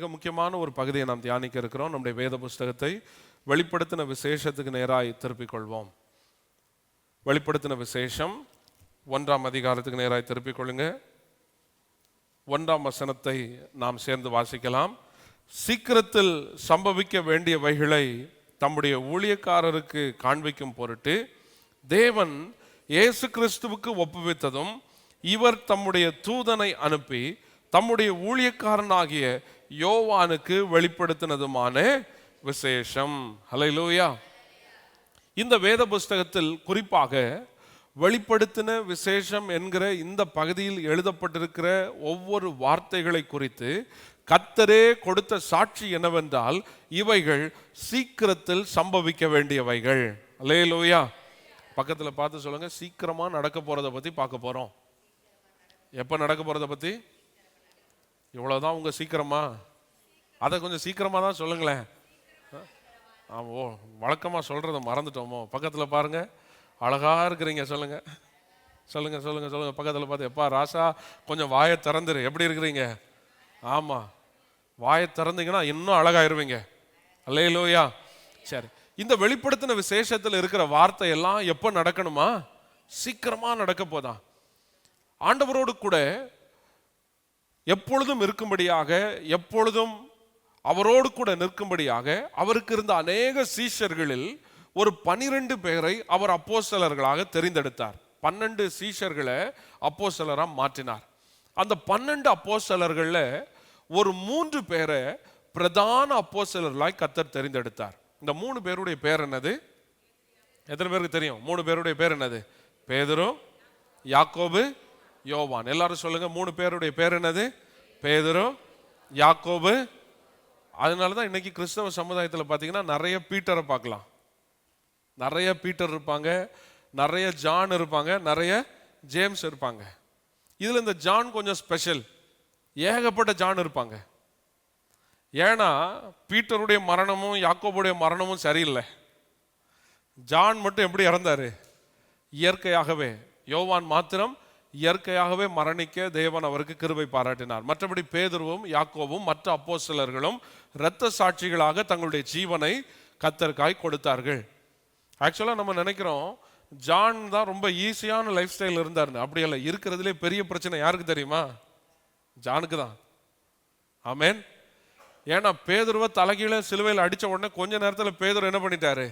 மிக முக்கியமான ஒரு பகுதியை நாம் தியானிக்க இருக்கிறோம். நம்முடைய வேத புஸ்தகத்தை வெளிப்படுத்தின விசேஷத்துக்கு நேராக திருப்பிக் கொள்வோம். வெளிப்படுத்தின விசேஷம் ஒன்றாம் அதிகாரத்துக்கு நேராக திருப்பிக் கொள்ளுங்க. ஒன்றாம் வசனத்தை நாம் சேர்ந்து வாசிக்கலாம். சீக்கிரத்தில் சம்பவிக்க வேண்டியவைகளை தம்முடைய ஊழியக்காரருக்கு காண்பிக்கும் பொருட்டு தேவன் இயேசு கிறிஸ்துவுக்கு ஒப்புவித்ததும் இவர் தம்முடைய தூதனை அனுப்பி தம்முடைய ஊழியக்காரனாகிய யோவானுக்கு வெளிப்படுத்தினதுமான விசேஷம். ஹalleluya இந்த வேத புஸ்தகத்தில் குறிப்பாக வெளிப்படுத்தின விசேஷம் என்கிற இந்த பகுதியில் எழுதப்பட்டிருக்கிற ஒவ்வொரு வார்த்தைகளை குறித்து கத்தரே கொடுத்த சாட்சி என்னவென்றால் இவைகள் சீக்கிரத்தில் சம்பவிக்க வேண்டியவைகள். அல்லேலூயா பக்கத்தில் பார்த்து சொல்லுங்க சீக்கிரமாக நடக்க போகிறத பற்றி பார்க்க போகிறோம் எப்போ நடக்க போகிறத பற்றி இவ்வளோதான் உங்கள் சீக்கிரமா? அதை கொஞ்சம் சீக்கிரமாக தான் சொல்லுங்களேன். ஆ, ஓ வழக்கமாக சொல்கிறத மறந்துட்டோமோ? பக்கத்தில் பாருங்க. அழகாக இருக்கிறீங்க சொல்லுங்கள் சொல்லுங்கள் சொல்லுங்கள் சொல்லுங்கள் பக்கத்தில் பார்த்து எப்பா ராசா கொஞ்சம் வாயை திறந்துரு. எப்படி இருக்கிறீங்க? ஆமாம் வாயை திறந்தீங்கன்னா இன்னும் அழகாயிருவீங்க. அல்லையிலோயா சரி. இந்த வெளிப்படுத்தின விசேஷத்தில் இருக்கிற வார்த்தை எல்லாம் எப்போ நடக்கணுமா? சீக்கிரமாக நடக்க போதா ஆண்டவரோடு கூட எப்பொழுதும் இருக்கும்படியாக எப்பொழுதும் அவரோடு கூட நிற்கும்படியாக அவருக்கு இருந்த அநேக சீஷர்களில் ஒரு பனிரெண்டு பேரை அவர் அப்போஸ்தலர்களாக தெரிந்தெடுத்தார். பன்னெண்டு சீஷர்களை அப்போஸ்தலராக மாற்றினார். அந்த பன்னெண்டு அப்போஸ்தலர்களில் ஒரு மூன்று பேரை பிரதான அப்போஸ்தலர்களாய் கத்தர் தெரிந்தெடுத்தார். இந்த மூணு பேருடைய பேர் என்னது? எத்தனை பேருக்கு தெரியும்? மூணு பேருடைய பேர் என்னது? பேதரும் யாக்கோபு யோவான். எல்லாரும் சொல்லுங்க மூணு பேருடைய பேர் என்னது? பேதரு யாக்கோபு. அதனால தான் இன்னைக்கு கிறிஸ்தவ சமுதாயத்தில் பார்த்தீங்கன்னா நிறைய பீட்டரை பார்க்கலாம். நிறைய பீட்டர் இருப்பாங்க நிறைய ஜான் இருப்பாங்க நிறைய ஜேம்ஸ் இருப்பாங்க. இதில் இந்த ஜான் கொஞ்சம் ஸ்பெஷல். ஏகப்பட்ட ஜான் இருப்பாங்க. ஏன்னா பீட்டருடைய மரணமும் யாக்கோபுடைய மரணமும் சரியில்லை. ஜான் மட்டும் எப்படி இறந்தாரு? இயற்கையாகவே. யோவான் மாத்திரம் இயற்கையாகவே மரணிக்க தேவன் அவருக்கு கிருபை பாராட்டினார். மற்றபடி பேதுருவும் யாக்கோவும் மற்ற அப்போ சிலர்களும் இரத்த சாட்சிகளாக தங்களுடைய ஜீவனை கத்தருக்காய் கொடுத்தார்கள். ஆக்சுவலாக நம்ம நினைக்கிறோம் ஜான் தான் ரொம்ப ஈஸியான லைஃப் ஸ்டைல் இருந்தாருன்னு. அப்படி இல்லை இருக்கிறதுலே பெரிய பிரச்சனை யாருக்கு தெரியுமா? ஜானுக்கு தான். ஆமேன் ஏன்னா பேதுருவை தலைகீழே சிலுவையில் அடித்த உடனே கொஞ்ச நேரத்தில் பேதுரு என்ன பண்ணிட்டாரு?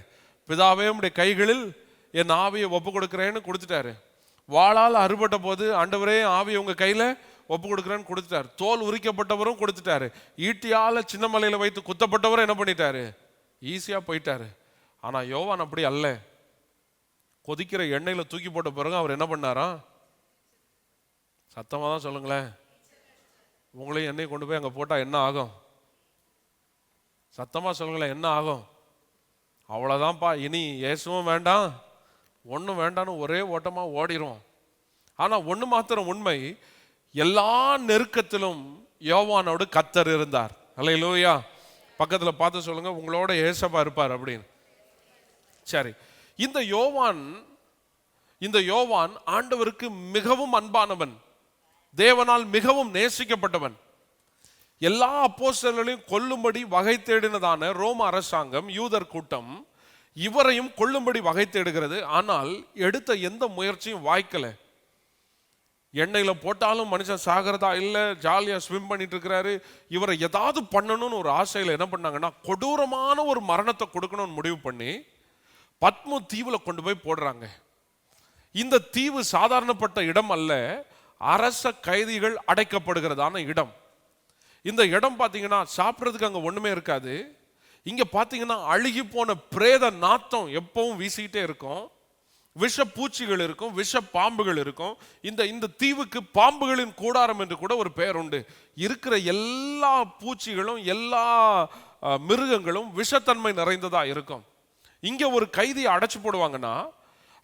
பிதாவே உடைய கைகளில் என் ஆவியை ஒப்பு கொடுக்குறேன்னு கொடுத்துட்டாரு. வாளால் அறுபட்ட போது ஆண்டவரே ஆவி உங்க கையில ஒப்பு கொடுக்குறேன்னு கொடுத்துட்டாரு. தோல் உரிக்கப்பட்டவரும் கொடுத்துட்டாரு. ஈட்டியால சின்ன மலையில வைத்து குத்தப்பட்டவரும் என்ன பண்ணிட்டாரு? ஈஸியா போயிட்டாரு. ஆனா யோவான் அப்படி அல்ல. கொதிக்கிற எண்ணெயில தூக்கி போட்ட பிறகு அவர் என்ன பண்ணாரா? சத்தமாக தான் சொல்லுங்களேன். உங்களையும் எண்ணெய் கொண்டு போய் அங்கே போட்டால் என்ன ஆகும்? சத்தமாக சொல்லுங்களேன் என்ன ஆகும்? அவ்வளோதான்ப்பா இனி இயேசுவும் வேண்டாம். ஒன்றும் வேண்டான்னு ஒரே ஓட்டமாக ஓடிரும். ஆனால் ஒன்று மாத்திரம் உண்மை எல்லா நெருக்கத்திலும் யோவானோடு கத்தர் இருந்தார். அல்ல அல்லையிலூயா பக்கத்தில் பார்த்து சொல்லுங்க உங்களோட ஏசப்பா இருப்பார் அப்படின்னு. சரி இந்த யோவான் இந்த யோவான் ஆண்டவருக்கு மிகவும் அன்பானவன். தேவனால் மிகவும் நேசிக்கப்பட்டவன். எல்லா அப்போஸ்டர்களையும் கொல்லும்படி வகை தேடினதான ரோம அரசாங்கம் யூதர் கூட்டம் இவரையும் கொள்ளும்படி வகை தேடுகிறது. ஆனால் எடுத்த எந்த முயற்சியும் வாய்க்கல. எண்ணெயில் போட்டாலும் மனுஷன் சாகிறதா இல்லை ஜாலியாக ஸ்விம் பண்ணிட்டு இருக்கிறாரு. இவரை ஏதாவது பண்ணணும்னு ஒரு ஆசையில் என்ன பண்ணாங்கன்னா கொடூரமான ஒரு மரணத்தை கொடுக்கணும்னு முடிவு பண்ணி பத்மு தீவில் கொண்டு போய் போடுறாங்க. இந்த தீவு சாதாரணப்பட்ட இடம் அல்ல அரச கைதிகள் அடைக்கப்படுகிறதான இடம். இந்த இடம் பார்த்தீங்கன்னா சாப்பிட்றதுக்கு அங்கே ஒன்றுமே இருக்காது. இங்கே பார்த்தீங்கன்னா அழுகி போன பிரேத நாத்தம் எப்பவும் வீசிக்கிட்டே இருக்கும். விஷ பூச்சிகள் இருக்கும் விஷ பாம்புகள் இருக்கும். இந்த இந்த தீவுக்கு பாம்புகளின் கூடாரம் என்று கூட ஒரு பெயர் உண்டு. இருக்கிற எல்லா பூச்சிகளும் எல்லா மிருகங்களும் விஷத்தன்மை நிறைந்ததாக இருக்கும். இங்கே ஒரு கைதியை அடைச்சி போடுவாங்கன்னா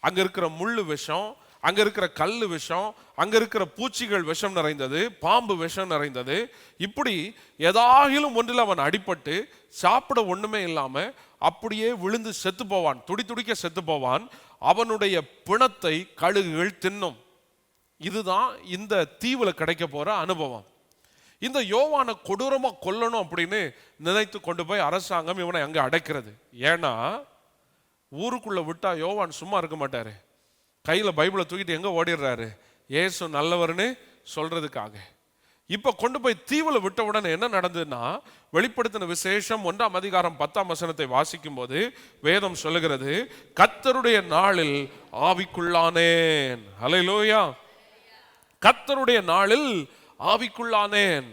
அங்கே இருக்கிற முள் விஷம் அங்க இருக்கிற கல் விஷம் அங்க இருக்கிற பூச்சிகள் விஷம் நிறைந்தது பாம்பு விஷம் நிறைந்தது. இப்படி ஏதாகிலும் ஒன்றில் அவன் அடிபட்டு சாப்பிட ஒண்ணுமே இல்லாம அப்படியே விழுந்து செத்து போவான். துடி துடிக்க செத்து போவான். அவனுடைய பிணத்தை கழுகுகள் தின்னும். இதுதான் இந்த தீவுல கிடைக்க போற அனுபவம். இந்த யோவானை கொடூரமா கொல்லணும் அப்படின்னு நினைத்து கொண்டு போய் அரசாங்கம் இவனை அங்க அடைக்கிறது. ஏன்னா ஊருக்குள்ள விட்டா யோவான் சும்மா இருக்க மாட்டாரு. கையில் பைபிளை தூக்கிட்டு எங்கே ஓடிடுறாரு? ஏசு நல்லவர்னு சொல்கிறதுக்காக இப்போ கொண்டு போய் தீவில் விட்ட உடனே என்ன நடந்ததுன்னா வெளிப்படுத்தின விசேஷம் ஒன்றாம் அதிகாரம் பத்தாம் வசனத்தை வாசிக்கும் போது வேதம் சொல்லுகிறது கத்தருடைய நாளில் ஆவிக்குள்ளானேன். அலையிலோயா கத்தருடைய நாளில் ஆவிக்குள்ளானேன்.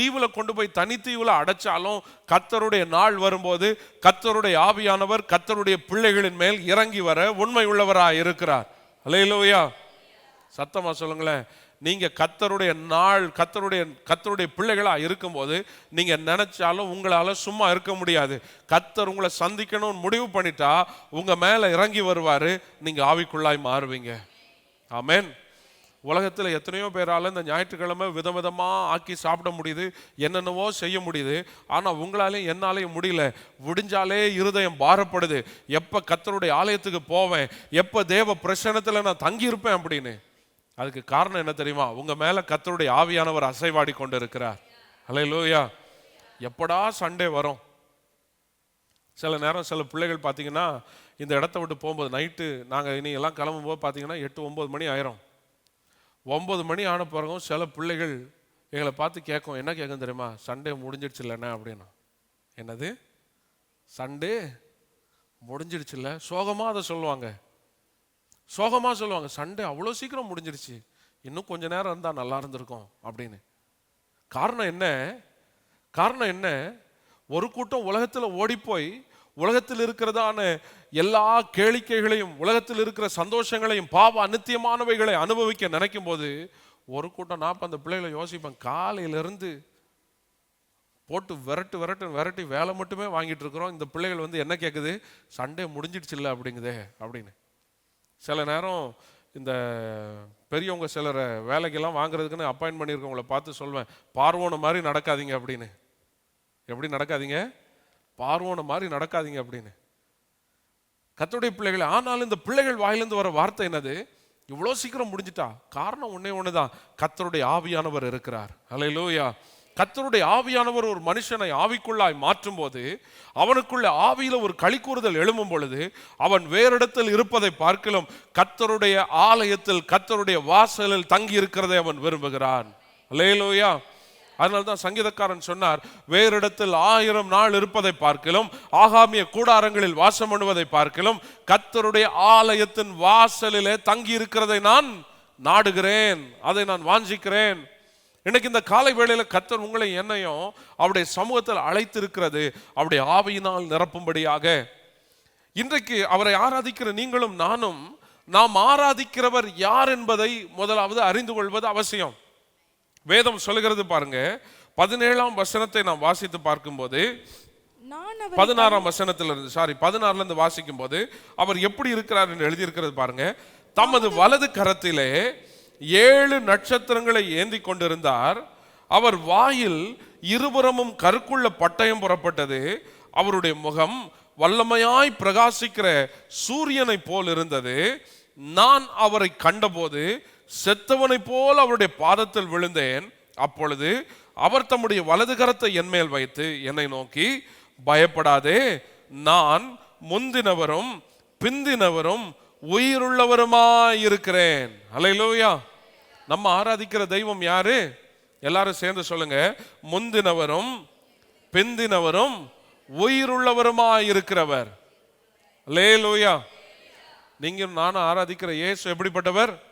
தீவுல கொண்டு போய் தனித்தீவில் அடைச்சாலும் கத்தருடைய நாள் வரும்போது கத்தருடைய ஆவியானவர் கத்தருடைய பிள்ளைகளின் மேல் இறங்கி வர உண்மை உள்ளவராக இருக்கிறார். அல்லேலூயா சத்தமா சொல்லுங்களேன். நீங்க கத்தருடைய நாள் கத்தருடைய கத்தருடைய பிள்ளைகளா இருக்கும்போது நீங்க நினைச்சாலும் உங்களால சும்மா இருக்க முடியாது. கத்தர் உங்களை சந்திக்கணும்னு முடிவு பண்ணிட்டா உங்க மேல இறங்கி வருவாரு நீங்க ஆவிக்குள்ளாய் மாறுவீங்க. ஆமேன் உலகத்தில் எத்தனையோ பேரால் இந்த ஞாயிற்றுக்கிழமை விதவிதமா ஆக்கி சாப்பிட முடியுது என்னென்னவோ செய்ய முடியுது. ஆனால் உங்களாலையும் என்னாலையும் முடியல. முடிஞ்சாலே இருதயம் பாரப்படுது. எப்போ கத்தருடைய ஆலயத்துக்கு போவேன் எப்போ தேவ பிரசனத்தில் நான் தங்கியிருப்பேன் அப்படின்னு. அதுக்கு காரணம் என்ன தெரியுமா? உங்கள் மேலே கத்தருடைய ஆவியானவர் அசைவாடி கொண்டு இருக்கிறார் ஹalleluya. எப்படா சண்டே வரும்? சில நேரம் சில பிள்ளைகள் பார்த்தீங்கன்னா இந்த இடத்த விட்டு போகும்போது நைட்டு நாங்கள் இனி எல்லாம் கிளம்பும்போது பார்த்தீங்கன்னா எட்டு ஒம்பது மணி ஆயிரும். ஒம்பது மணி ஆன பிறகும் சில பிள்ளைகள் எங்களை பார்த்து கேட்கும் என்ன கேட்கும் தெரியுமா? சண்டே முடிஞ்சிடுச்சு இல்லைண்ணே அப்படின்னா. என்னது? சண்டே முடிஞ்சிடுச்சுல்ல? சோகமாக அதை சொல்லுவாங்க. சோகமாக சொல்லுவாங்க. சண்டே அவ்வளோ சீக்கிரம் முடிஞ்சிடுச்சு. இன்னும் கொஞ்ச நேரம் இருந்தால் நல்லா இருந்திருக்கும் அப்படின்னு. காரணம் என்ன? காரணம் என்ன? ஒரு கூட்டம் உலகத்தில் ஓடிப்போய் உலகத்தில் இருக்கிறதான எல்லா கேளிக்கைகளையும் உலகத்தில் இருக்கிற சந்தோஷங்களையும் பாவ அநித்தியமானவைகளை அனுபவிக்க நினைக்கும் போது ஒரு கூட்டம் நான் அந்த பிள்ளைகளை யோசிப்பேன். காலையிலிருந்து போட்டு விரட்டு விரட்டு விரட்டி வேலை மட்டுமே வாங்கிட்டு இருக்கிறோம். இந்த பிள்ளைகள் வந்து என்ன கேட்குது சண்டே முடிஞ்சிடுச்சு இல்லை அப்படிங்குதே அப்படின்னு. சில நேரம் இந்த பெரியவங்க சிலரை வேலைக்கெல்லாம் வாங்குறதுக்குன்னு அப்பாயின்ட் பண்ணியிருக்கவங்கள பார்த்து சொல்வேன் பார்வோன மாதிரி நடக்காதீங்க அப்படின்னு. எப்படி நடக்காதீங்க? பார்வோன மாதிரி நடக்காதீங்க அப்படின்னு. கத்தருடைய பிள்ளைகள் ஆனாலும் இந்த பிள்ளைகள் வாயிலிருந்து வர வார்த்தை என்னது? இவ்வளோ சீக்கிரம் முடிஞ்சிட்டா? காரணம் ஒன்னே ஒன்று தான் கத்தருடைய ஆவியானவர் இருக்கிறார். ஹalleluya கத்தருடைய ஆவியானவர் ஒரு மனுஷனை ஆவிக்குள்ளாய் மாற்றும் போது அவனுக்குள்ள ஆவியில ஒரு களிக்கூறுதல் எழும்பும் பொழுது அவன் வேறிடத்தில் இருப்பதை பார்க்கலும் கத்தருடைய ஆலயத்தில் கத்தருடைய வாசலில் தங்கி இருக்கிறதை அவன் விரும்புகிறான். ஹalleluya அதனால தான் சங்கீதக்காரன் சொன்னார் வேறிடத்தில் ஆயிரம் நாள் இருப்பதை பார்க்கலும் ஆகாமிய கூடாரங்களில் வாசம் பண்ணுவதை பார்க்கலும் கத்தருடைய ஆலயத்தின் வாசலிலே தங்கி இருக்கிறதை நான் நாடுகிறேன் அதை நான் வாஞ்சிக்கிறேன். இன்னைக்கு இந்த காலை வேளையில கத்தர் உங்களை என்னையும் அவருடைய சமூகத்தில் அழைத்திருக்கிறது அவருடைய ஆவியினால் நிரப்பும்படியாக. இன்றைக்கு அவரை ஆராதிக்கிற நீங்களும் நானும் நாம் ஆராதிக்கிறவர் யார் என்பதை முதலாவது அறிந்து கொள்வது அவசியம். வேதம் சொல்லுகிறது பாருங்க. பதினேழாம் வசனத்தை நாம் வாசித்து பார்க்கும்போது பதினாறாம் வசனத்துல இருந்து சாரி பதினாறுல இருந்து வாசிக்கும் போது அவர் எப்படி இருக்கிறார் என்று எழுதியிருக்கிறது பாருங்க. தமது வலது கரத்திலே ஏழு நட்சத்திரங்களை ஏந்தி கொண்டிருந்தார். அவர் வாயில் இருபுறமும் கருக்குள்ள பட்டயம் புறப்பட்டது. அவருடைய முகம் வல்லமையாய் பிரகாசிக்கிற சூரியனை போல் இருந்தது. நான் அவரை கண்டபோது செத்தவனைப் போல் அவருடைய பாதத்தில் விழுந்தேன். அப்பொழுது அவர் தம்முடைய வலது கரத்தை என் மேல் வைத்து என்னை நோக்கி பயப்படாதே நான் முந்தினவரும் பிந்தினவரும் உயிருள்ளவருமாயிருக்கிறேன். இருக்கிறேன் நம்ம ஆராதிக்கிற தெய்வம் யாரு? எல்லாரும் சேர்ந்து சொல்லுங்க. முந்தினவரும் பிந்தினவரும் உயிருள்ளவருமாயிருக்கிறவர். இருக்கிறவர் லோயா நீங்க நானும் ஆராதிக்கிற இயேசு எப்படிப்பட்டவர்?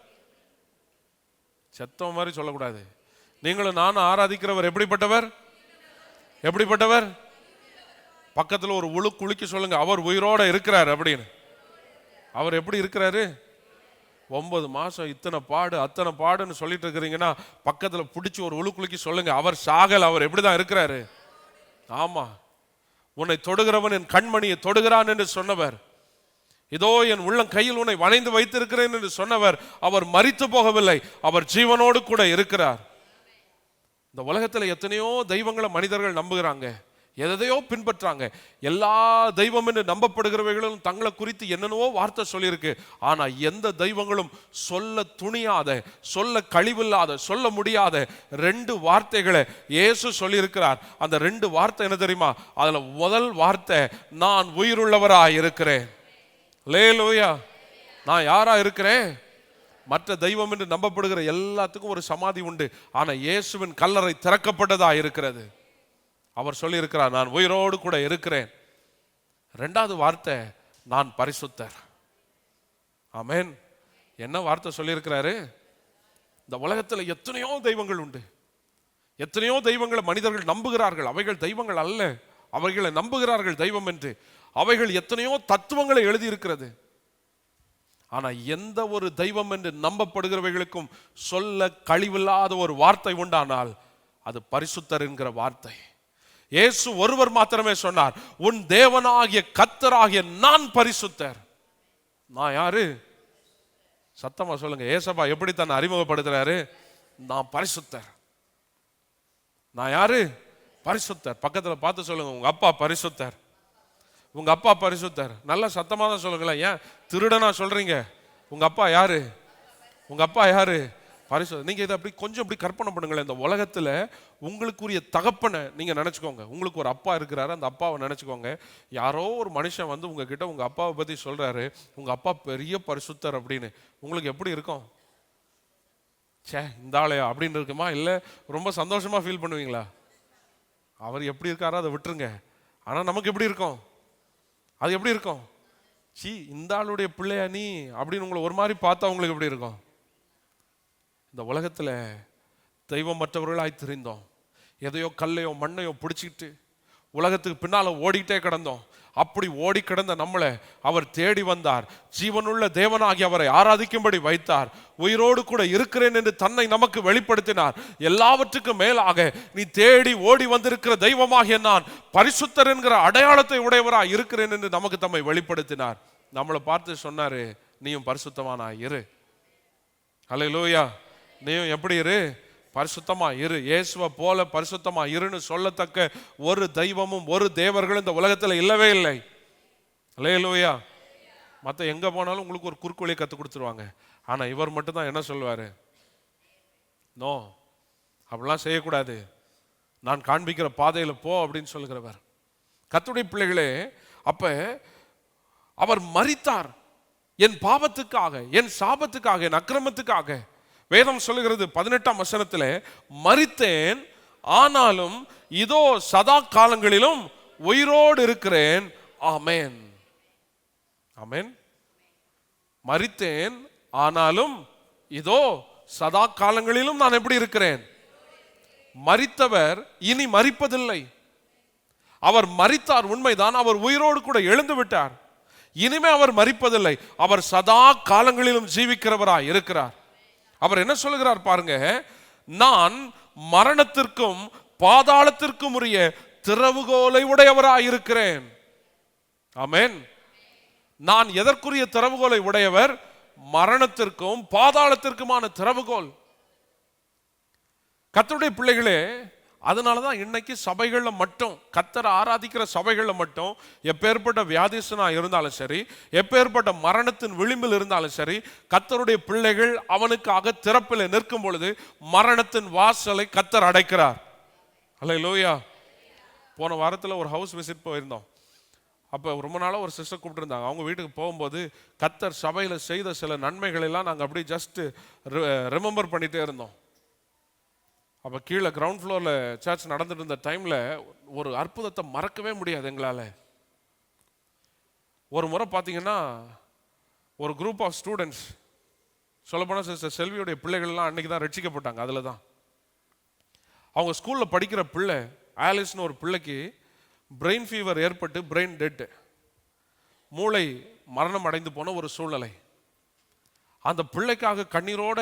செத்தவன் மாதிரி சொல்லக்கூடாது. நீங்களும் நானும் ஆராதிக்கிறவர் எப்படிப்பட்டவர்? எப்படிப்பட்டவர்? பக்கத்தில் ஒரு உழு குளிக்க சொல்லுங்க அவர் உயிரோட இருக்கிறார் அப்படின்னு. அவர் எப்படி இருக்கிறாரு? ஒன்பது மாதம் இத்தனை பாடு அத்தனை பாடுன்னு சொல்லிட்டு இருக்கிறீங்கன்னா பக்கத்தில் பிடிச்சி ஒரு உழு குளிக்க சொல்லுங்க அவர் சாகல் அவர் எப்படி தான் இருக்கிறாரு? ஆமாம் உன்னை தொடுகிறவன் என் கண்மணியை தொடுகிறான் என்று சொன்னவர். இதோ என் உள்ளம் கையில் உன்னை வளைந்து வைத்திருக்கிறேன் என்று சொன்னவர் அவர் மறித்து போகவில்லை. அவர் ஜீவனோடு கூட இருக்கிறார். இந்த உலகத்தில் எத்தனையோ தெய்வங்களை மனிதர்கள் நம்புகிறாங்க. எதையோ பின்பற்றாங்க. எல்லா தெய்வம் என்று நம்பப்படுகிறவைகளும் தங்களை குறித்து என்னென்னவோ வார்த்தை சொல்லியிருக்கு. ஆனால் எந்த தெய்வங்களும் சொல்ல துணியாத சொல்ல கழிவில்லாத சொல்ல முடியாத ரெண்டு வார்த்தைகளை இயேசு சொல்லியிருக்கிறார். அந்த ரெண்டு வார்த்தை என்ன தெரியுமா? அதில் முதல் வார்த்தை நான் உயிருள்ளவராக இருக்கிறேன் லே லோயா நான் யாரா இருக்கிறேன்? மற்ற தெய்வம் என்று நம்பப்படுகிற எல்லாத்துக்கும் ஒரு சமாதி உண்டு. ஆனால் இயேசுவின் கல்லறை திறக்கப்பட்டதா இருக்கிறது? அவர் சொல்லியிருக்கிறார் நான் உயிரோடு கூட இருக்கிறேன். ரெண்டாவது வார்த்தை நான் பரிசுத்தர். ஆமேன். என்ன வார்த்தை சொல்லியிருக்கிறாரு? இந்த உலகத்தில் எத்தனையோ தெய்வங்கள் உண்டு. எத்தனையோ தெய்வங்களை மனிதர்கள் நம்புகிறார்கள். அவைகள் தெய்வங்கள் அல்ல. அவைகளை நம்புகிறார்கள் தெய்வம் என்று. அவைகள் எத்தனையோ தத்துவங்களை எழுதியிருக்கிறது. ஆனா எந்த ஒரு தெய்வம் என்று நம்பப்படுகிறவைகளுக்கும் சொல்ல கழிவில்லாத ஒரு வார்த்தை உண்டானால் அது பரிசுத்தர் என்கிற வார்த்தை. இயேசு ஒருவர் மாத்திரமே சொன்னார் உன் தேவனாகிய கத்தராகிய நான் பரிசுத்தர். நான் யாரு? சத்தமா சொல்லுங்க ஏசப்பா எப்படி தன்னை அறிமுகப்படுத்துறாரு? நான் பரிசுத்தர். நான் யாரு? பரிசுத்தர். பக்கத்தில் பார்த்து சொல்லுங்க உங்க அப்பா பரிசுத்தர். உங்கள் அப்பா பரிசுத்தர். நல்லா சத்தமாக தான் சொல்லுங்களேன். ஏன் திருடனா சொல்கிறீங்க உங்கள் அப்பா யார்? உங்கள் அப்பா யார்? பரிசு நீங்கள் இதை அப்படி கொஞ்சம் அப்படி கற்பனை பண்ணுங்களேன். இந்த உலகத்தில் உங்களுக்குரிய தகப்பனை நீங்கள் நினச்சிக்கோங்க. உங்களுக்கு ஒரு அப்பா இருக்கிறாரு. அந்த அப்பாவை நினச்சிக்கோங்க. யாரோ ஒரு மனுஷன் வந்து உங்ககிட்ட உங்கள் அப்பாவை பற்றி சொல்கிறாரு உங்கள் அப்பா பெரிய பரிசுத்தர் அப்படின்னு. உங்களுக்கு எப்படி இருக்கும்? ச்சே இந்த ஆளையா? அப்படின்னு இருக்குமா? இல்லை ரொம்ப சந்தோஷமாக ஃபீல் பண்ணுவீங்களா? அவர் எப்படி இருக்காரோ அதை விட்டுருங்க. ஆனால் நமக்கு எப்படி இருக்கும்? அது எப்படி இருக்கும்? சி இந்த ஆளுடைய பிள்ளையா நீ? அப்படின்னு உங்களை ஒரு மாதிரி பார்த்தா உங்களுக்கு எப்படி இருக்கும்? இந்த உலகத்துல தெய்வம் மற்றவர்களாய் தெரிந்தோம். எதையோ கல்லையோ மண்ணையோ பிடிச்சிக்கிட்டு உலகத்துக்கு பின்னால் ஓடிக்கிட்டே கிடந்தோம். அப்படி ஓடி கிடந்த நம்மளை அவர் தேடி வந்தார். ஜீவனுள்ள தேவனாகி அவரை ஆராதிக்கும்படி வைத்தார். உயிரோடு கூட இருக்கிறேன் என்று தன்னை நமக்கு வெளிப்படுத்தினார். எல்லாவற்றுக்கும் மேலாக நீ தேடி ஓடி வந்திருக்கிற தெய்வமாகிய நான் பரிசுத்தர் என்கிற அடையாளத்தை உடையவராக இருக்கிறேன் என்று நமக்கு தம்மை வெளிப்படுத்தினார். நம்மளை பார்த்து சொன்னாரு நீயும் பரிசுத்தமானா இரு. ஹalleluya. நீயும் எப்படி இரு? பரிசுத்தமாக இரு. இயேசுவை போல பரிசுத்தமாக இருன்னு சொல்லத்தக்க ஒரு தெய்வமும் ஒரு தேவர்களும் இந்த உலகத்தில் இல்லவே இல்லை. ஹalleluya மற்ற எங்கே போனாலும் உங்களுக்கு ஒரு குறுக்கு கற்றுக் கொடுத்துருவாங்க. ஆனால் இவர் மட்டும் தான் என்ன சொல்லுவார் நோ அப்படிலாம் செய்யக்கூடாது. நான் காண்பிக்கிற பாதையில் போ அப்படின்னு சொல்லுகிறவர். கத்துடைய பிள்ளைகளே அப்போ அவர் மறித்தார் என் பாவத்துக்காக என் சாபத்துக்காக என் அக்கிரமத்துக்காக வேதம் சொல்லுகிறது பதினெட்டாம் வசனத்திலே மறித்தேன் ஆனாலும் இதோ சதா காலங்களிலும் உயிரோடு இருக்கிறேன். ஆமேன். ஆமேன். மறித்தேன் ஆனாலும் இதோ சதா காலங்களிலும் நான் எப்படி இருக்கிறேன்? மறித்தவர் இனி மறிப்பதில்லை அவர் மறித்தார் உண்மைதான் அவர் உயிரோடு கூட எழுந்து விட்டார். இனிமே அவர் மறிப்பதில்லை அவர் சதா காலங்களிலும் ஜீவிக்கிறவராய் இருக்கிறார். அவர் என்ன சொல்லுகிறார் பாருங்க நான் மரணத்திற்கும் பாதாளத்திற்கும் உரிய திறவுகோலை உடையவராய் இருக்கிறேன். ஆமேன். நான் எதற்குரிய திறவுகோலை உடையவர்? மரணத்திற்கும் பாதாளத்திற்குமான திறவுகோல். கத்துடைய பிள்ளைகளே அதனால தான் இன்னைக்கு சபைகளில் மட்டும் கத்தரை ஆராதிக்கிற சபைகளில் மட்டும் எப்பேற்பட்ட வியாதிசனாக இருந்தாலும் சரி எப்பேற்பட்ட மரணத்தின் விளிம்பில் இருந்தாலும் சரி கத்தருடைய பிள்ளைகள் அவனுக்காக திறப்பில் நிற்கும் பொழுது மரணத்தின் வாசலை கத்தர் அடைக்கிறார். அல்ல லோயா போன வாரத்தில் ஒரு ஹவுஸ் விசிட் போயிருந்தோம். அப்போ ரொம்ப நாளாக ஒரு சிஸ்டர் கூப்பிட்டுருந்தாங்க. அவங்க வீட்டுக்கு போகும்போது கத்தர் சபையில் செய்த சில நன்மைகளெல்லாம் நாங்கள் அப்படியே ஜஸ்ட்டு ரிமெம்பர் பண்ணிகிட்டே இருந்தோம். அப்போ கீழே கிரவுண்ட் ஃப்ளோரில் சர்ச் நடந்துட்டு இருந்த டைமில் ஒரு அற்புதத்தை மறக்கவே முடியாது எங்களால். ஒரு முறை பார்த்தீங்கன்னா ஒரு குரூப் ஆஃப் ஸ்டூடெண்ட்ஸ் சொல்லப்போனால் சிஸ்டர் செல்வியுடைய பிள்ளைகள்லாம் அன்றைக்கி தான் ரட்சிக்கப்பட்டாங்க அதில் தான் அவங்க ஸ்கூலில் படிக்கிற பிள்ளை ஆலிஸ்னு ஒரு பிள்ளைக்கு பிரெயின் ஃபீவர் ஏற்பட்டு பிரெயின் டெட்டு மூளை மரணம் அடைந்து போன ஒரு சூழ்நிலை. அந்த பிள்ளைக்காக கண்ணீரோட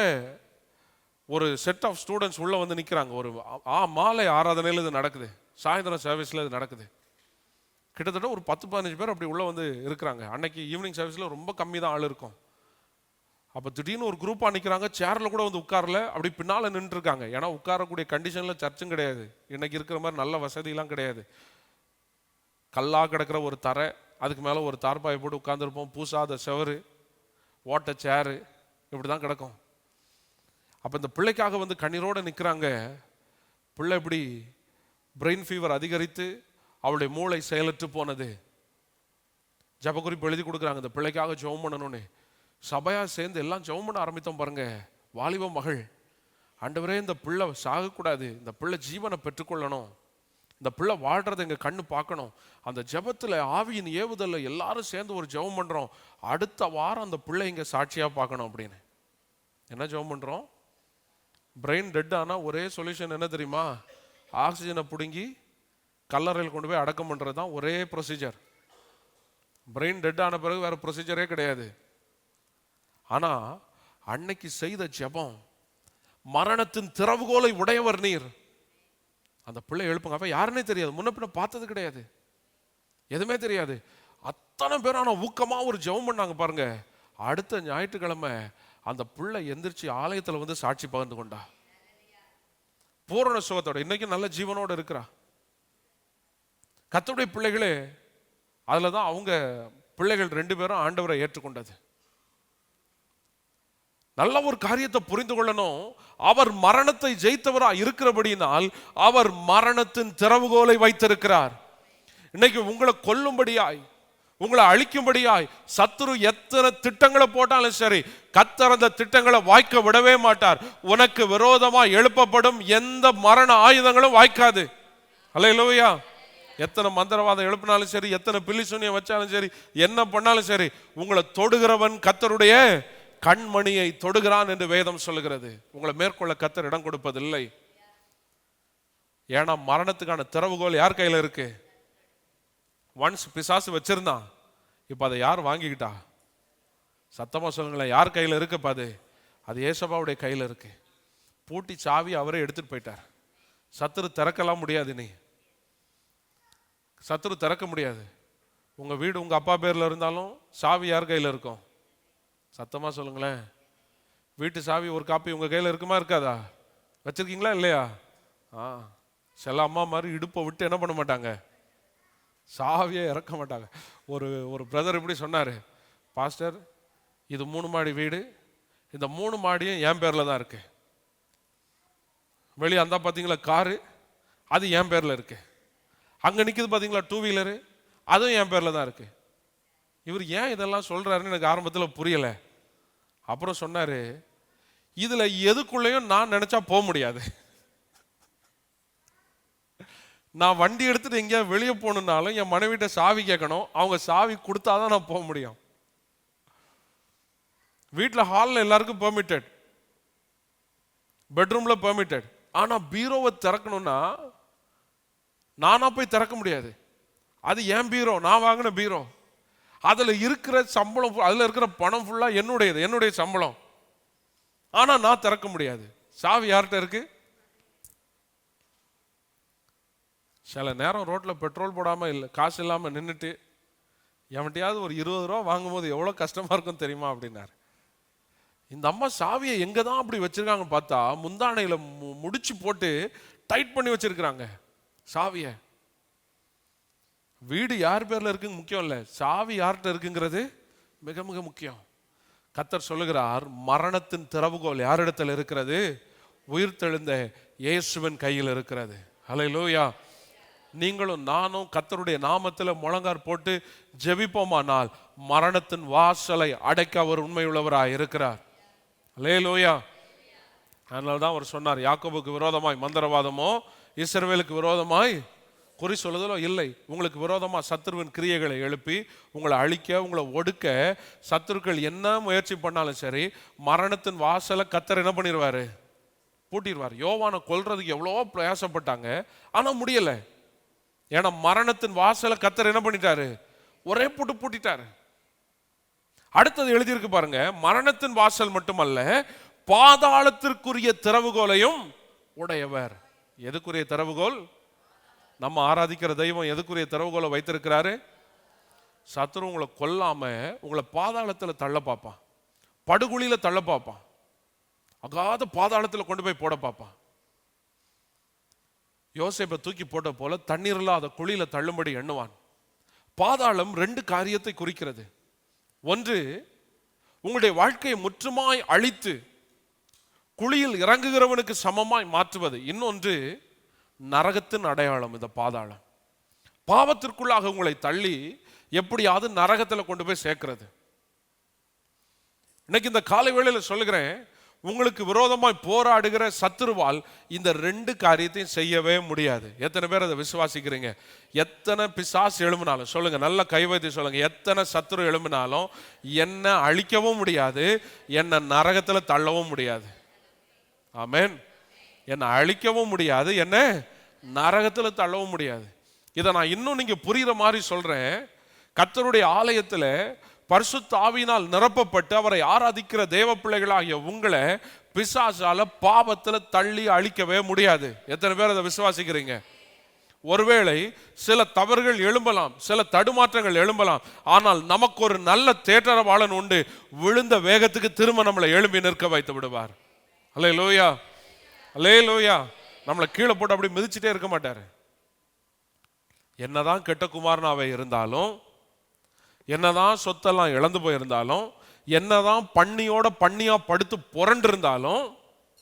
ஒரு செட் ஆஃப் ஸ்டூடெண்ட்ஸ் உள்ளே வந்து நிற்கிறாங்க ஒரு ஆ மாலை ஆராதனையில் இது நடக்குது. சாயந்தரம் சர்வீஸில் இது நடக்குது. கிட்டத்தட்ட ஒரு பத்து பதினஞ்சு பேர் அப்படி உள்ளே வந்து இருக்கிறாங்க. அன்னைக்கு ஈவினிங் சர்வீஸில் ரொம்ப கம்மி தான் ஆள் இருக்கும். அப்போ திடீர்னு ஒரு குரூப்பாக நிற்கிறாங்க சேரில் கூட வந்து உட்காரல. அப்படி பின்னால் நின்றுருக்காங்க. ஏன்னா உட்காரக்கூடிய கண்டிஷனில் சர்ச்சும் கிடையாது. இன்னைக்கு இருக்கிற மாதிரி நல்ல வசதியெலாம் கிடையாது. கல்லா கிடக்கிற ஒரு தரை அதுக்கு மேலே ஒரு தார்பாயை போட்டு உட்காந்துருப்போம் பூசாத செவரு ஓட்ட சேரு இப்படி தான் கிடக்கும். அப்போ இந்த பிள்ளைக்காக வந்து கண்ணீரோடு நிற்கிறாங்க பிள்ளை இப்படி பிரெயின் ஃபீவர் அதிகரித்து அவளுடைய மூளை செயலற்று போனது. ஜபக்குறிப்பு எழுதி கொடுக்குறாங்க இந்த பிள்ளைக்காக ஜெபம் பண்ணணும்னு. சபையாக சேர்ந்து எல்லாம் ஜெபம் பண்ண ஆரம்பித்தோம் பாருங்க. வாலிப மகள். ஆண்டவரே இந்த பிள்ளை சாகக்கூடாது. இந்த பிள்ளை ஜீவனை பெற்றுக்கொள்ளணும். இந்த பிள்ளை வாழ்கிறத எங்கள் கண்ணு பார்க்கணும். அந்த ஜபத்தில் ஆவியின் ஏவுதலில் எல்லாரும் சேர்ந்து ஒரு ஜெபம் பண்ணுறோம் அடுத்த வாரம் அந்த பிள்ளை இங்கே சாட்சியாக பார்க்கணும் அப்படின்னு. என்ன ஜெபம் பண்ணுறோம் பிரெயின் டெட் ஆனால் ஒரே சொல்யூஷன் என்ன தெரியுமா? ஆக்சிஜனை பிடுங்கி கல்லறையில் கொண்டு போய் அடக்கம் பண்ணுறது தான் ஒரே ப்ரொசீஜர் பிரெயின் டெட் ஆன பிறகு வேறு ப்ரொசீஜரே கிடையாது. ஆனால் அன்னைக்கு செய்த ஜெபம் மரணத்தின் திறவுகோலை உடையவர் நீர். அந்த பிள்ளை எழுப்புங்க. அப்போ யாருன்னே தெரியாது. முன்ன பின்ன பார்த்தது கிடையாது. எதுவுமே தெரியாது. அத்தனை பேரும் ஆனால் ஊக்கமாக ஒரு ஜெபம் பண்ணாங்க பாருங்க. அடுத்த ஞாயிற்றுக்கிழமை அந்த பிள்ளை எந்திரிச்சு ஆலயத்தில் வந்து சாட்சி பகிர்ந்து கொண்டா. பூரண சுகத்தோட. இன்னைக்கு நல்ல ஜீவனோட இருக்கிறா. கத்தருடைய பிள்ளைகளே அதில் தான் அவங்க பிள்ளைகள் ரெண்டு பேரும் ஆண்டவரை ஏற்றுக்கொண்டது. நல்ல ஒரு காரியத்தை புரிந்து கொள்ளணும். அவர் மரணத்தை ஜெயித்தவரா இருக்கிறபடியினால் அவர் மரணத்தின் திறவுகோலை வைத்திருக்கிறார். இன்னைக்கு உங்களை கொல்லும்படியாய் உங்களை அழிக்கும்படியாய் சத்துரு எத்தனை திட்டங்களை போட்டாலும் சரி கத்தர் அந்த திட்டங்களை வாய்க்க விடவே மாட்டார். உனக்கு விரோதமாக எழுப்பப்படும் எந்த மரண ஆயுதங்களும் வாய்க்காது. அல்ல எத்தனை மந்திரவாதம் எழுப்பினாலும் சரி எத்தனை பில்லி சூனியம் வச்சாலும் சரி என்ன பண்ணாலும் சரி உங்களை தொடுகிறவன் கத்தருடைய கண்மணியை தொடுகிறான் என்று வேதம் சொல்லுகிறது. உங்களை மேற்கொள்ள கத்தர் இடம் கொடுப்பதில்லை. ஏன்னா மரணத்துக்கான திறவுகோல் யார் கையில் இருக்குது ஒன்ஸ் பிசாசு வச்சிருந்தான். இப்போ அதை யார் வாங்கிக்கிட்டா? சத்தமாக சொல்லுங்களேன் யார் கையில் இருக்குப்பா அது? அது ஏசப்பாவுடைய கையில் இருக்கு. பூட்டி சாவி அவரே எடுத்துகிட்டு போயிட்டார். சத்துரு திறக்கலாம் முடியாது நீ சத்துரு திறக்க முடியாது. உங்கள் வீடு உங்கள் அப்பா பேரில் இருந்தாலும் சாவி யார் கையில் இருக்கும்? சத்தமாக சொல்லுங்களேன். வீட்டு சாவி ஒரு காப்பி உங்கள் கையில் இருக்குமா இருக்காதா? வச்சுருக்கீங்களா இல்லையா? ஆ சில அம்மா மாதிரி இடுப்பை விட்டு என்ன பண்ண மாட்டாங்க? சாவியே இறக்க மாட்டாங்க. ஒரு ஒரு பிரதர் இப்படி சொன்னார் பாஸ்டர் இது மூணு மாடி வீடு இந்த மூணு மாடியும் என் பேரில் தான் இருக்கு. வெளியே அந்த பார்த்தீங்களா காரு அது என் பேரில் இருக்கு. அங்கே நிற்கிது பார்த்தீங்களா டூ வீலரு அதுவும் என் பேரில் தான் இருக்கு. இவர் ஏன் இதெல்லாம் சொல்கிறாருன்னு எனக்கு ஆரம்பத்தில் புரியல. அப்புறம் சொன்னார் இதில் எதுக்குள்ளேயும் நான் நினச்சா போக முடியாது. நான் வண்டி எடுத்துகிட்டு எங்கேயா வெளியே போகணுன்னாலும் என் மனைவிட்ட சாவி கேட்கணும். அவங்க சாவி கொடுத்தாதான் நான் போக முடியும். வீட்டில் ஹாலில் எல்லாருக்கும் பெர்மிட்டட் பெட்ரூமில் பெர்மிட்டட் ஆனால் பீரோவை திறக்கணும்னா நானாக போய் திறக்க முடியாது. அது என் பீரோ நான் வாங்கின பீரோ. அதில் இருக்கிற சம்பளம் அதில் இருக்கிற பணம் ஃபுல்லாக என்னுடையது என்னுடைய சம்பளம். ஆனால் நான் திறக்க முடியாது. சாவி யார்கிட்ட இருக்குது சில நேரம் ரோட்டில் பெட்ரோல் போடாமல் இல்லை காசு இல்லாமல் நின்றுட்டு எவன்ட்டையாவது ஒரு இருபது ரூபா வாங்கும்போது எவ்வளோ கஷ்டமாக இருக்கும் தெரியுமா அப்படின்னாரு. இந்த அம்மா சாவியை எங்கே தான் அப்படி வச்சுருக்காங்கன்னு பார்த்தா முந்தானையில் மு- முடிச்சு போட்டு டைட் பண்ணி வச்சிருக்கிறாங்க சாவியை. வீடு யார் பேரில் இருக்குங்க முக்கியம் இல்லை சாவி யார்கிட்ட இருக்குங்கிறது மிக மிக முக்கியம். கத்தர் சொல்லுகிறார் மரணத்தின் திறவுகோல் யாரிடத்தில் இருக்கிறது? உயிர்த்தெழுந்த இயேசுவின் கையில் இருக்கிறது. ஹalleluya நீங்களும் நானும் கத்தருடைய நாமத்தில் முழங்கார் போட்டு ஜெபிப்போமானால் மரணத்தின் வாசலை அடைக்க அவர் உண்மையுள்ளவராக இருக்கிறார். லே லோயா அதனால தான் அவர் சொன்னார் யாக்கோபுக்கு விரோதமாய் மந்திரவாதமோ இஸ்ரவேலுக்கு விரோதமாய் குறி சொல்லுதலோ இல்லை. உங்களுக்கு விரோதமா சத்துருவின் கிரியைகளை எழுப்பி உங்களை அழிக்க உங்களை ஒடுக்க சத்துருக்கள் என்ன முயற்சி பண்ணாலும் சரி மரணத்தின் வாசலை கத்தர் என்ன பண்ணிடுவாரு பூட்டிடுவார் யோவானை கொல்றதுக்கு எவ்வளோ பிரயாசப்பட்டாங்க. ஆனால் முடியலை. ஏன்னா மரணத்தின் வாசலை கத்தர் என்ன பண்ணிட்டாரு? ஒரே போட்டு பூட்டிட்டாரு. அடுத்தது எழுதியிருக்கு பாருங்க மரணத்தின் வாசல் மட்டுமல்ல பாதாளத்திற்குரிய திறவுகோலையும் உடையவர். எதுக்குரிய திறவுகோல்? நம்ம ஆராதிக்கிற தெய்வம் எதுக்குரிய திறவுகோலை வைத்திருக்கிறாரு? சத்துரு உங்களை கொல்லாம உங்களை பாதாளத்தில் தள்ள பார்ப்பான். படுகுழியில் தள்ள பார்ப்பான். அகாத பாதாளத்தில் கொண்டு போய் போட பார்ப்பான். யோசேப்பை தூக்கி போட்ட போல தண்ணீர் இல்லாத குழியில தள்ளும்படி எண்ணுவான். பாதாளம் ரெண்டு காரியத்தை குறிக்கிறது. ஒன்று உங்களுடைய வாழ்க்கையை முற்றுமாய் அழித்து குழியில் இறங்குகிறவனுக்கு சமமாய் மாற்றுவது. இன்னொன்று நரகத்தின் அடையாளம் இந்த பாதாளம். பாவத்திற்குள்ளாக உங்களை தள்ளி எப்படியாவது நரகத்துல கொண்டு போய் சேர்க்கிறது. இன்னைக்கு இந்த காலை வேளையில் சொல்லுகிறேன் உங்களுக்கு விரோதமாய் போராடுகிற சத்துருவால் இந்த ரெண்டு காரியத்தையும் செய்யவே முடியாது. எத்தனை பேர் அதை விசுவாசிக்கிறீங்க? எத்தனை பிசாசு எழும்பினாலும் சொல்லுங்கள் நல்ல கைவைத்தி சொல்லுங்கள் எத்தனை சத்துரு எழும்பினாலும் என்ன அழிக்கவும் முடியாது என்னை நரகத்தில் தள்ளவும் முடியாது. ஆமேன். என்னை அழிக்கவும் முடியாது என்ன நரகத்தில் தள்ளவும் முடியாது. இதை நான் இன்னும் நீங்கள் புரிகிற மாதிரி சொல்கிறேன் கத்தருடைய ஆலயத்தில் பரிசுத்த ஆவியினால் நிரப்பப்பட்டு அவரை ஆராதிக்கிற தேவ பிள்ளைகளாகிய உங்களை பிசாசால பாவத்துல தள்ளி அழிக்கவே முடியாது. எத்தனை பேர் அதை விசுவாசிக்கிறீங்க? ஒருவேளை சில தவறுகள் எழும்பலாம் சில தடுமாற்றங்கள் எழும்பலாம். ஆனால் நமக்கு ஒரு நல்ல தேட்டரவாளன் உண்டு. விழுந்த வேகத்துக்கு திரும்ப நம்மளை எழும்பி நிற்க வைத்து விடுவார். அல்லே லோயா அல்லே லோயா நம்மளை கீழே போட்டு அப்படி மிதிச்சுட்டே இருக்க மாட்டார். என்னதான் கெட்ட குமாரனாவே இருந்தாலும் என்னதான் சொத்தெல்லாம் இழந்து போயிருந்தாலும் என்னதான் பண்ணியோட பண்ணியாக படுத்து புரண்டு இருந்தாலும்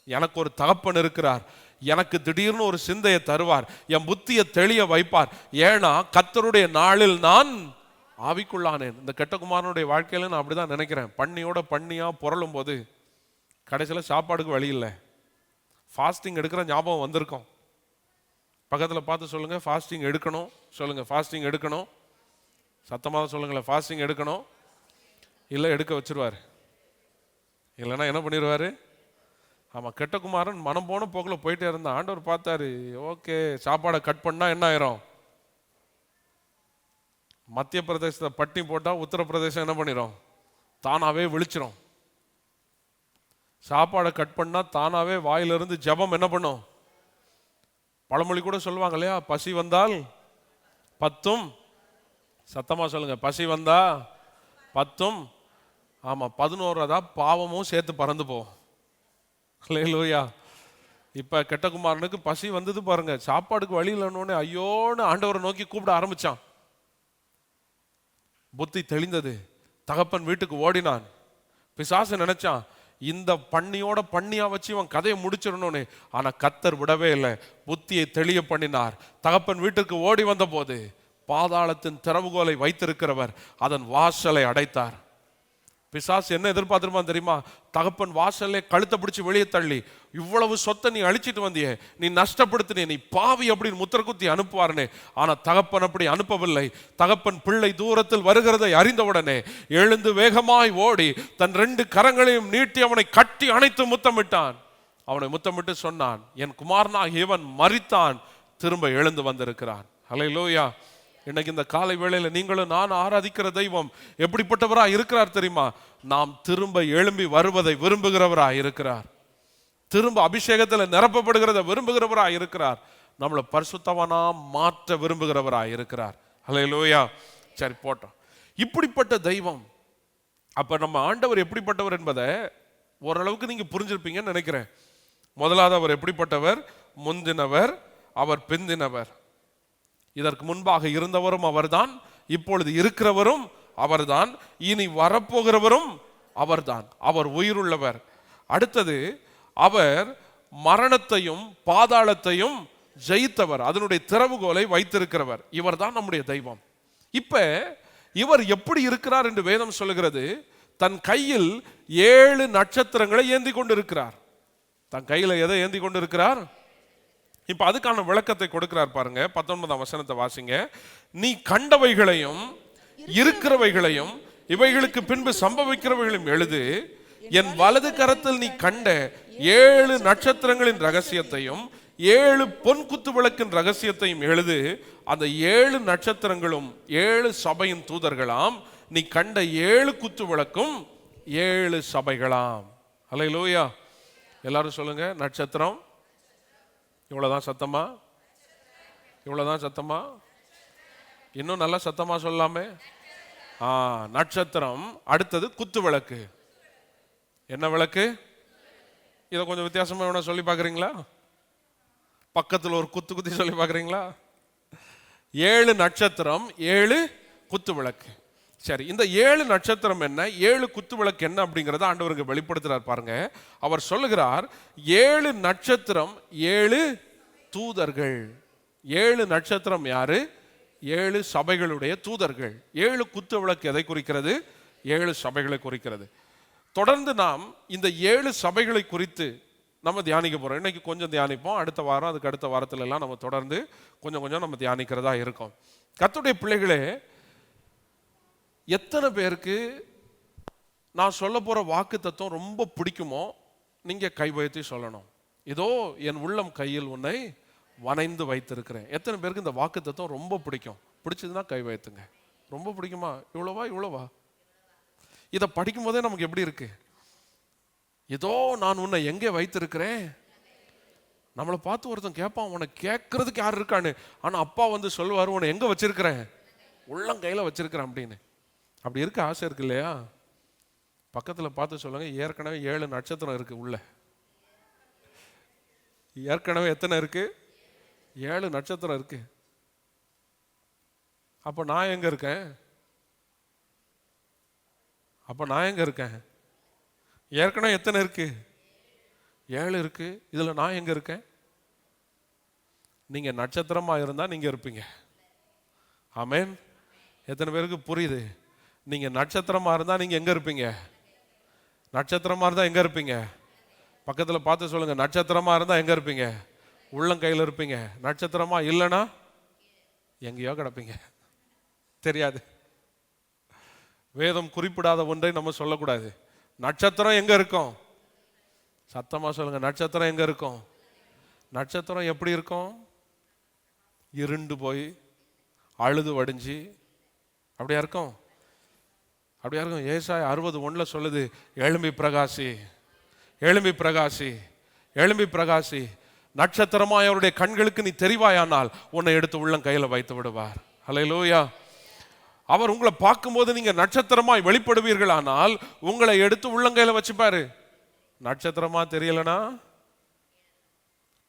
எனக்கு ஒரு தகப்பன் இருக்கிறார். எனக்கு திடீர்னு ஒரு சிந்தையை தருவார். என் புத்தியை தெளிய வைப்பார். ஏன்னா கத்தருடைய நாளில் நான் ஆவிக்குள்ளானேன். இந்த கெட்டகுமாரனுடைய வாழ்க்கையில நான் அப்படிதான் நினைக்கிறேன். பண்ணியோட பண்ணியா புரளும் போது கடைசியில் சாப்பாடுக்கு வழி இல்லை. ஃபாஸ்டிங் எடுக்கிற ஞாபகம் வந்திருக்கும். பக்கத்தில் பார்த்து சொல்லுங்க ஃபாஸ்டிங் எடுக்கணும். சொல்லுங்க ஃபாஸ்டிங் எடுக்கணும். சத்தமாக சொல்லுங்களேன். ஃபாஸ்டிங் எடுக்கணும். இல்லை எடுக்க வச்சிருவாரு. இல்லைன்னா என்ன பண்ணிடுவார் ஆமாம் கெட்ட குமாரன் மனம் போன போக்கில் போயிட்டே இருந்தான். ஆண்டவர் பார்த்தாரு ஓகே சாப்பாடை கட் பண்ணால் என்ன ஆயிரும்? மத்திய பிரதேசத்தை பட்டி போட்டால் உத்தரப்பிரதேசம் என்ன பண்ணிடும் தானாகவே விழிச்சிரும். சாப்பாடை கட் பண்ணால் தானாகவே வாயிலிருந்து ஜெபம் என்ன பண்ணும்? பழமொழி கூட சொல்லுவாங்க இல்லையா? பசி வந்தால் பத்தும் சத்தமா சொல்லுங்க. பசி வந்தா பத்தும் ஆமா பதினோராதா பாவமும் சேர்த்து பறந்து போ லூயா இப்ப கெட்டகுமாரனுக்கு பசி வந்தது பாருங்க. சாப்பாடுக்கு வழி இல்லைன்னு ஐயோன்னு ஆண்டவரை நோக்கி கூப்பிட ஆரம்பிச்சான். புத்தி தெளிந்தது. தகப்பன் வீட்டுக்கு ஓடினான். பிசாசு நினைச்சான் இந்த பண்ணியோட பண்ணியா வச்சு இவன் கதையை முடிச்சிடணும்னு. ஆனா கத்தர் விடவே இல்லை. புத்தியை தெளிய பண்ணினார். தகப்பன் வீட்டுக்கு ஓடி வந்த போது பாதாளத்தின் திறவுகோலை வைத்திருக்கிறவர் அதன் வாசலை அடைத்தார். பிசாசு என்ன எதிர்பார்த்திருப்பான் தெரியுமா? தகப்பன் வாசல்லே கழுத்தை பிடிச்சி வெளியே தள்ளி இவ்வளவு சொத்தை நீ அழிச்சிட்டு வந்தியே நீ நஷ்டப்படுத்தினே நீ பாவி அப்படின்னு முத்திரகுத்தி அனுப்புவார்னே. அனுப்புவாருனே ஆனா தகப்பன் அப்படி அனுப்பவில்லை. தகப்பன் பிள்ளை தூரத்தில் வருகிறதை அறிந்தவுடனே எழுந்து வேகமாய் ஓடி தன் ரெண்டு கரங்களையும் நீட்டி அவனை கட்டி அணைத்து முத்தமிட்டான். அவனை முத்தமிட்டு சொன்னான் என் குமாரனாக இவன் மறித்தான் திரும்ப எழுந்து வந்திருக்கிறான். ஹலை லோயா இன்னைக்கு இந்த காலை வேளையில் நீங்களும் நான் ஆராதிக்கிற தெய்வம் எப்படிப்பட்டவராக இருக்கிறார் தெரியுமா? நாம் திரும்ப எழும்பி வருவதை விரும்புகிறவராக இருக்கிறார். திரும்ப அபிஷேகத்தில் நிரப்பப்படுகிறத விரும்புகிறவராக இருக்கிறார். நம்மளை பரிசுத்தவனா மாற்ற விரும்புகிறவராக இருக்கிறார். ஹலே லோயா சரி போட்டோம். இப்படிப்பட்ட தெய்வம் அப்போ நம்ம ஆண்டவர் எப்படிப்பட்டவர் என்பதை ஓரளவுக்கு நீங்கள் புரிஞ்சிருப்பீங்கன்னு நினைக்கிறேன். முதலாவது அவர் எப்படிப்பட்டவர்? முந்தினவர் அவர் பிந்தினவர். இதற்கு முன்பாக இருந்தவரும் அவர்தான் இப்பொழுது இருக்கிறவரும் அவர்தான் இனி வரப்போகிறவரும் அவர்தான். அவர் உயிருள்ளவர். அடுத்தது அவர் மரணத்தையும் பாதாளத்தையும் ஜெயித்தவர். அதனுடைய திறவுகோலை வைத்திருக்கிறவர். இவர்தான் நம்முடைய தெய்வம். இப்ப இவர் எப்படி இருக்கிறார் என்று வேதம் சொல்லுகிறது. தன் கையில் ஏழு நட்சத்திரங்களை ஏந்தி கொண்டிருக்கிறார். தன் கையில எதை ஏந்தி கொண்டிருக்கிறார்? இப்போ அதுக்கான விளக்கத்தை கொடுக்கிறார் பாருங்க. பத்தொன்பதாம் வசனத்தை வாசிங்க. நீ கண்டவைகளையும் இருக்கிறவைகளையும் இவைகளுக்கு பின்பு சம்பவிக்கிறவைகளையும் எழுது. என் வலது கரத்தில் நீ கண்ட ஏழு நட்சத்திரங்களின் ரகசியத்தையும் ஏழு பொன் குத்து விளக்கின் ரகசியத்தையும் எழுது. அந்த ஏழு நட்சத்திரங்களும் ஏழு சபையின் தூதர்களாம் நீ கண்ட ஏழு குத்து விளக்கும் ஏழு சபைகளாம். ஹலை லூயா எல்லாரும் சொல்லுங்க நட்சத்திரம் இவ்வளோதான் சத்தமா? இவ்வளோதான் சத்தமா? இன்னும் நல்லா சத்தமாக சொல்லாமே ஆ நட்சத்திரம் அடுத்தது குத்து விளக்கு. என்ன விளக்கு? இதை கொஞ்சம் வித்தியாசமாக வேணா சொல்லி பார்க்குறீங்களா? பக்கத்தில் ஒரு குத்து குத்தி சொல்லி பார்க்குறீங்களா? ஏழு நட்சத்திரம் ஏழு குத்து விளக்கு. சரி இந்த ஏழு நட்சத்திரம் என்ன? ஏழு குத்து விளக்கு என்ன அப்படிங்கிறத ஆண்டவருக்கு வெளிப்படுத்துகிறார் பாருங்க. அவர் சொல்லுகிறார் ஏழு நட்சத்திரம் ஏழு தூதர்கள். ஏழு நட்சத்திரம் யாரு? ஏழு சபைகளுடைய தூதர்கள். ஏழு குத்து விளக்கு எதை குறிக்கிறது? ஏழு சபைகளை குறிக்கிறது. தொடர்ந்து நாம் இந்த ஏழு சபைகளை குறித்து நம்ம தியானிக்க போகிறோம் இன்னைக்கு கொஞ்சம் தியானிப்போம். அடுத்த வாரம் அதுக்கு அடுத்த வாரத்துல எல்லாம் நம்ம தொடர்ந்து கொஞ்சம் கொஞ்சம் நம்ம தியானிக்கிறதா இருக்கும். கத்துடைய பிள்ளைகளே எத்தனை பேருக்கு நான் சொல்ல போகிற வாக்கு தத்துவம் ரொம்ப பிடிக்குமோ நீங்கள் கை வைத்து சொல்லணும். இதோ என் உள்ளம் கையில் உன்னை வனைந்து வைத்திருக்கிறேன். எத்தனை பேருக்கு இந்த வாக்கு தத்துவம் ரொம்ப பிடிக்கும்? பிடிச்சதுன்னா கை வைத்துங்க ரொம்ப பிடிக்குமா? இவ்வளோவா இவ்வளோவா? இதை படிக்கும் போதே நமக்கு எப்படி இருக்கு? ஏதோ நான் உன்னை எங்கே வைத்திருக்கிறேன்? நம்மளை பார்த்து ஒருத்தன் கேட்பான் உன்னை கேட்கறதுக்கு யார் இருக்கான்னு. ஆனால் அப்பா வந்து சொல்லுவார் உன்னை எங்கே வச்சிருக்கிறேன்? உள்ளங்கையில் வச்சிருக்கிறேன் அப்படின்னு. அப்படி இருக்க ஆசை இருக்கு இல்லையா? பக்கத்தில் பார்த்து சொல்லுங்க ஏற்கனவே ஏழு நட்சத்திரம் இருக்கு உள்ள. ஏற்கனவே எத்தனை இருக்கு? ஏழு நட்சத்திரம் இருக்கு. அப்ப நான் எங்க இருக்கேன்? அப்ப நான் எங்க இருக்கேன்? ஏற்கனவே எத்தனை இருக்கு? ஏழு இருக்கு. இதுல நான் எங்க இருக்கேன்? நீங்க நட்சத்திரமா இருந்தா நீங்க இருப்பீங்க. ஆமேன். எத்தனை பேருக்கு புரியுது? நீங்கள் நட்சத்திரமாக இருந்தால் நீங்கள் எங்கே இருப்பீங்க? நட்சத்திரமாக இருந்தால் எங்கே இருப்பீங்க? பக்கத்தில் பார்த்து சொல்லுங்கள் நட்சத்திரமாக இருந்தால் எங்கே இருப்பீங்க? உள்ளங்கையில் இருப்பீங்க. நட்சத்திரமா இல்லைன்னா எங்கேயோ கிடப்பீங்க. தெரியாது. வேதம் குறிப்பிடாத ஒன்றை நம்ம சொல்லக்கூடாது. நட்சத்திரம் எங்கே இருக்கும்? சத்தமாக சொல்லுங்கள் நட்சத்திரம் எங்கே இருக்கும்? நட்சத்திரம் எப்படி இருக்கும்? இருண்டு போய் அழுது வடிஞ்சு அப்படியா இருக்கும்? அப்படியா இருக்கும். ஏசாய் அறுபது ஒன்றில் சொல்லுது எழும்பி பிரகாசி எழும்பி பிரகாசி எழும்பி பிரகாசி. நட்சத்திரமாய் அவருடைய கண்களுக்கு நீ தெரிவாயானால் உன்னை எடுத்து உள்ளம் கையில் வைத்து விடுவார். ஹalleluya. அவர் உங்களை பார்க்கும்போது நீங்கள் நட்சத்திரமாய் வெளிப்படுவீர்களானால் உங்களை எடுத்து உள்ளங்கையில் வச்சுப்பாரு. நட்சத்திரமா தெரியலனா?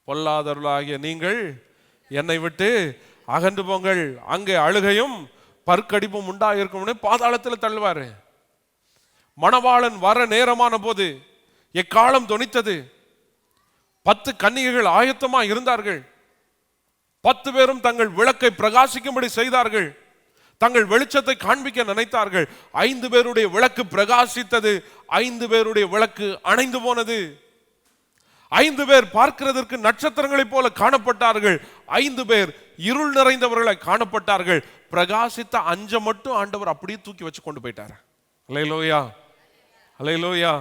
பொல்லாதவர்களாகிய நீங்கள் என்னை விட்டு அகன்று போங்கள். அங்கே அழுகையும் பற்கடிப்பும் உண்டாயிருக்கும்னு பாதாளத்தில் தள்ளுவார். மணவாளன் வர நேரமான போது எக்காலம் தொனித்தது? பத்து கன்னிகைகள் ஆயத்தமா இருந்தார்கள். பத்து பேரும் தங்கள் விளக்கை பிரகாசிக்கும்படி செய்தார்கள். தங்கள் வெளிச்சத்தை காண்பிக்க நினைத்தார்கள். ஐந்து பேருடைய விளக்கு பிரகாசித்தது. ஐந்து பேருடைய விளக்கு அணைந்து போனது. ஐந்து பேர் பார்க்கிறதற்கு நட்சத்திரங்களைப் போல காணப்பட்டார்கள். ஐந்து பேர் இருள் நிறைந்தவர்களை காணப்பட்டார்கள். பிரகாசித்த அஞ்ச மட்டும் ஆண்டவர் அப்படியே தூக்கி வச்சு கொண்டு போயிட்டார். அலையலோயா. அலையலோயா.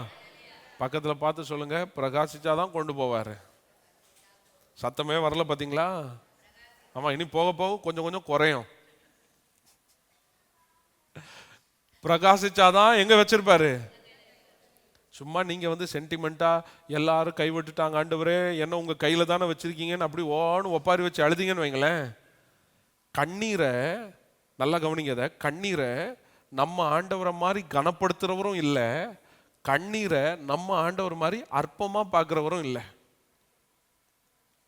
பக்கத்தில் பார்த்து சொல்லுங்க. பிரகாசிச்சாதான் கொண்டு போவார். சத்தமே வரல பார்த்தீங்களா ஆமாம் இனி போக போக கொஞ்சம் கொஞ்சம் குறையும். பிரகாசிச்சாதான் எங்க வச்சிருப்பாரு? சும்மா நீங்கள் வந்து சென்டிமெண்ட்டாக எல்லாரும் கைவிட்டுட்டாங்க ஆண்டவரே என்ன உங்கள் கையில் தானே வச்சுருக்கீங்கன்னு அப்படி ஓன்னு ஒப்பாரி வச்சு அழுதிங்கன்னு வைங்களேன். கண்ணீரை நல்லா கவனிங்க அதை கண்ணீரை நம்ம ஆண்டவரை மாதிரி கனப்படுத்துகிறவரும் இல்லை கண்ணீரை நம்ம ஆண்டவர் மாதிரி அற்பமாக பார்க்குறவரும் இல்லை.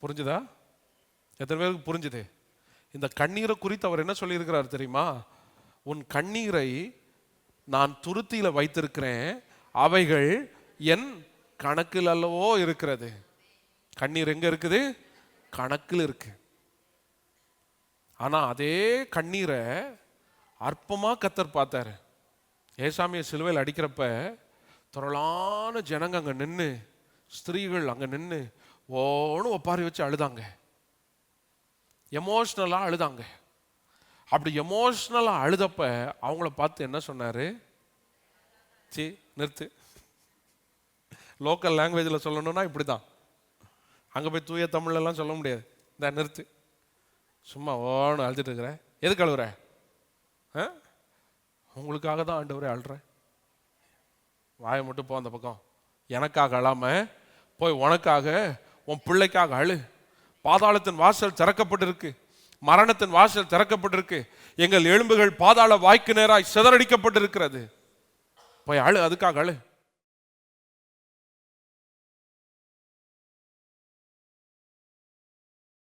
புரிஞ்சுதா? எத்தனை பேருக்கு புரிஞ்சுது? இந்த கண்ணீரை குறித்து அவர் என்ன சொல்லியிருக்கிறார் தெரியுமா? உன் கண்ணீரை நான் துருத்தியில் வைத்திருக்கிறேன் அவைகள் என் கணக்கில் அல்லவோ இருக்கிறது. கண்ணீர் எங்க இருக்குது? கணக்கில் இருக்கு. ஆனா அதே கண்ணீரை அற்பமா கத்தர் பார்த்தாரு. ஏசாமிய சிலுவையில் அடிக்கிறப்ப திரளான ஜனங்க அங்க நின்று ஸ்திரீகள் அங்க நின்று ஓன்னு ஒப்பாரி வச்சு அழுதாங்க. எமோஷ்னலா அழுதாங்க. அப்படி எமோஷ்னலா அழுதப்ப அவங்கள பார்த்து என்ன சொன்னாரு? சி நிறுத்து. லோக்கல் லாங்குவேஜில் சொல்லணும்னா இப்படி தான் அங்கே போய் தூய தமிழ்ல சொல்ல முடியாது. இந்த நிறுத்து. சும்மா ஓன்னு அழுதுட்டு இருக்கிறேன் எதுக்கு அழுகுற ஆ? உங்களுக்காக தான் ஆண்டவரே அழுறேன். வாயை மட்டும் போ அந்த பக்கம். எனக்காக அழாம போய் உனக்காக உன் பிள்ளைக்காக அழு. பாதாளத்தின் வாசல் திறக்கப்பட்டிருக்கு. மரணத்தின் வாசல் திறக்கப்பட்டிருக்கு. எங்கள் எலும்புகள் பாதாள வாய்க்கு நேராய் சிதறடிக்கப்பட்டிருக்கிறது. போய் அழு அதுக்காக அழு.